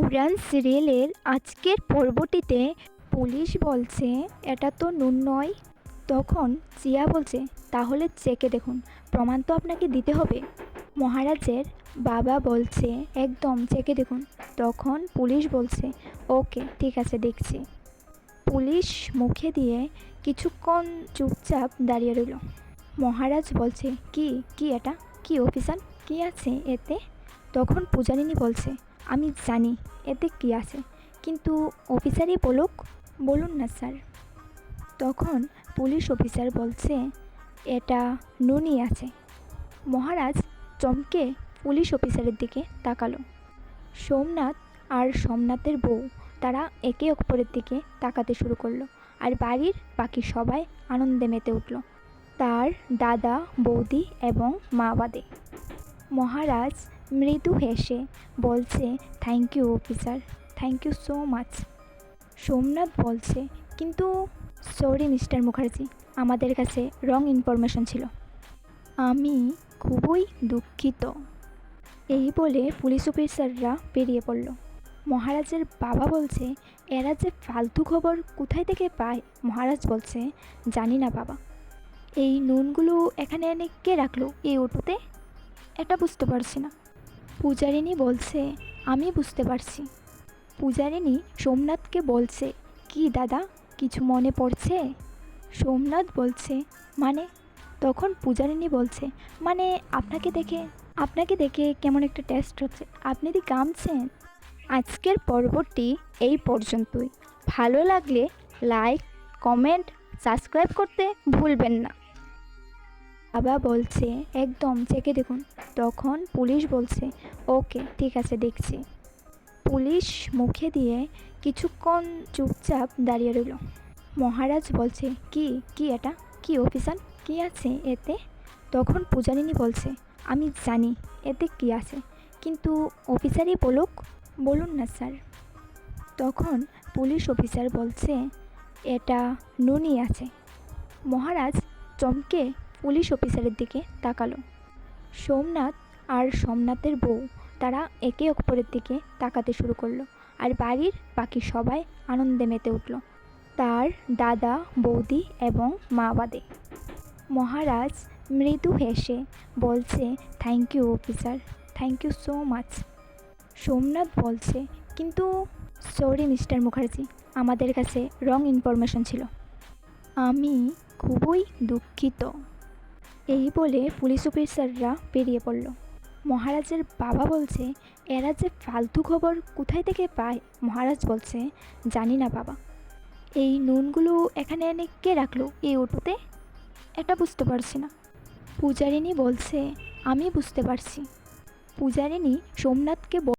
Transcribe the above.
উড়ান সিরিয়ালের আজকের পর্বটিতে পুলিশ বলছে, এটা তো নুন নয়। তখন জিয়া বলছে, তাহলে চেকে দেখুন, প্রমাণ তো আপনাকে দিতে হবে। মহারাজের বাবা বলছে, একদম, চেকে দেখুন। তখন পুলিশ বলছে, ওকে, ঠিক আছে, দেখছি। পুলিশ মুখে দিয়ে কিছুক্ষণ চুপচাপ দাঁড়িয়ে রইল। মহারাজ বলছে, কি কি এটা? কি অফিসার? কি আছে এতে? তখন পূজারিনী বলছে আমি জানি, এতে কি আছে। কিন্তু অফিসারই বলুক, বলুন না স্যার। তখন পুলিশ অফিসার বলছে, এটা নুনই আছে। মহারাজ চমকে পুলিশ অফিসারের দিকে তাকালো। সোমনাথ আর সোমনাথের বউ, তারা একে অপরের দিকে তাকাতে শুরু করল আর বাড়ির বাকি সবাই আনন্দে মেতে উঠল। তার দাদা, বৌদি এবং মা বাদে। মহারাজ মৃদু হেসে বলছে thank you officer thank you so much Somnath বলছে, কিন্তু সরি মিস্টার মুখার্জি, আমাদের কাছে রং ইনফরমেশন ছিল। আমি খুবই দুঃখিত। এই বলে পুলিশ অফিসাররা বেরিয়ে পড়ল। মহারাজের বাবা বলছে এরা যে ফালতু খবর কোথায় থেকে পায়? মহারাজ বলছে, জানি না, বাবা। এই নুনগুলো এখানে এনে কে রাখল? এই উটুতে এটা বুঝতে পারছি না। পূজারিনী বলছে, আমি বুঝতে পারছি। পূজারিনী সোমনাথকে বলছে, কি দাদা, কিছু মনে পড়ছে? সোমনাথ বলছে মানে? তখন পূজারিনী বলছে মানে আপনাকে দেখে আপনাকে দেখে কেমন একটা টেস্ট হচ্ছে। আপনি কি গামছেন আজকের পর্বটি এই পর্যন্তই। ভালো লাগলে লাইক কমেন্ট সাবস্ক্রাইব করতে ভুলবেন না। বাবা বলছে, একদম, চেকে দেখুন। তখন পুলিশ বলছে, ওকে, ঠিক আছে, দেখছি। পুলিশ মুখে দিয়ে কিছুক্ষণ চুপচাপ দাঁড়িয়ে রইল। মহারাজ বলছে, কি কি এটা? কি অফিসার? কি আছে এতে? তখন পূজারিনী বলছে, আমি জানি, এতে কি আছে। কিন্তু অফিসারই বলুক, বলুন না, স্যার। তখন পুলিশ অফিসার বলছে, এটা নুনই আছে। মহারাজ চমকে পুলিশ অফিসারের দিকে তাকালো। সোমনাথ আর সোমনাথের বউ, তারা একে অপরের দিকে তাকাতে শুরু করল আর বাড়ির বাকি সবাই আনন্দে মেতে উঠল। তার দাদা, বৌদি এবং মা বাদে। মহারাজ মৃদু হেসে বলছে thank you officer thank you so much Somnath বলছে, কিন্তু সরি মিস্টার মুখার্জি, আমাদের কাছে রং ইনফরমেশন ছিল। আমি খুবই দুঃখিত। এই বলে পুলিশ অফিসাররা বেরিয়ে পড়ল। মহারাজের বাবা বলছে এরা যে ফালতু খবর কোথায় থেকে পায়? মহারাজ বলছে, জানি না বাবা। এই নুনগুলো এখানে এনে কে রাখল? এই উটুতে এটা বুঝতে পারছি না। পূজারিনী বলছে, আমি বুঝতে পারছি। পূজারিনী সোমনাথকে